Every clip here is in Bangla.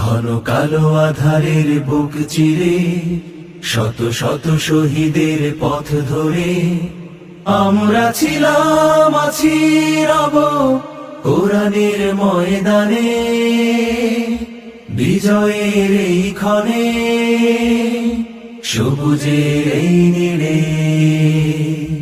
ঘন কালো আধারের বুক চিরে শত শত শহীদের পথ ধরে। আমরা ছিলাম আছি রব কোরআনের ময়দানে বিজয়ের এই ক্ষণে সবুজের এই নীড়ে।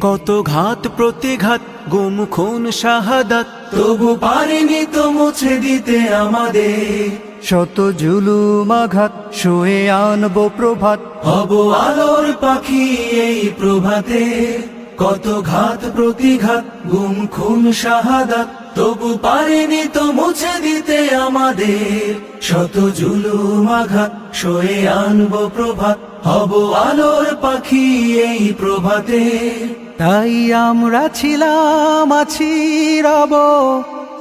কত ঘাত প্রতিঘাত গুম খুন শাহাদাত তবু পারিনি তো মুছে দিতে আমাদের। শত জুলুম আঘাত শুয়ে আনব প্রভাত। হব আলোর পাখি এই প্রভাতে কত ঘাত প্রতিঘাত গুম খুন শাহাদাত। তবু পারেনি তো মুছে দিতে আমাদের শত জুলুম আঘাত সয়ে আনব প্রভাত। হব আলোর পাখি এই প্রভাতে তাই আমরা ছিলাম আছি রব।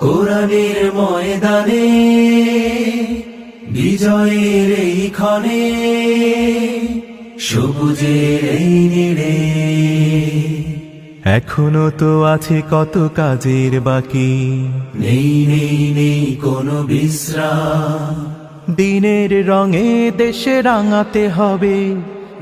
কোরআনের ময়দানে। বিজয়ের এই ক্ষণে সবুজের এই নীড়ে। এখনও তো আছে কত কাজের বাকি। নেই নেই নেই কোনো বিশ্রাম। দিনের রঙে দেশে রাঙাতে হবে।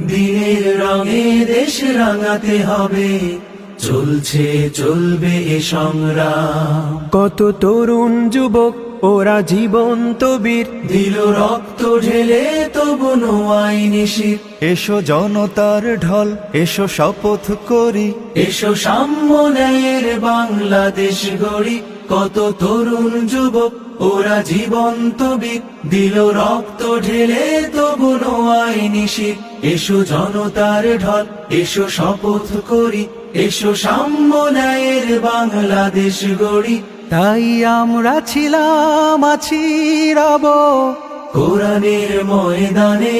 দিনের রঙে দেশ রাঙাতে হবে। চলছে চলবে এ সংগ্রাম। কত তরুণ যুবক ওরা জীবন তবির দিল রক্ত ঢেলে তবু নোয়াই নিশির। এসো জনতার ঢল এসো শপথ করি। এসো সাম্য বাংলাদেশ গড়ি। কত তরুণ যুবক, ওরা জীবন্ত বীর। দিল রক্ত ঢেলে, তবু নোয়াই নিশি এসো জনতার ঢল, এসো শপথ করি। এসো সাম্য ন্যায়ের বাংলাদেশ গড়ি। তাই আমরা ছিলাম, আছি রব। কোরআনের ময়দানে,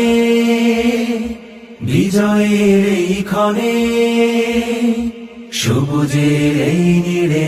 বিজয়ের এই ক্ষণে, সবুজের এই নীড়ে।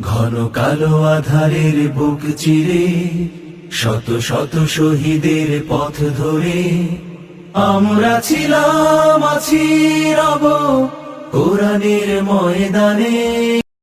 ঘন কালো আধারের বুক চিরে, শত শত শহীদের পথ ধরে। আমরা ছিলাম, আছি রব কোরআনের ময়দানে।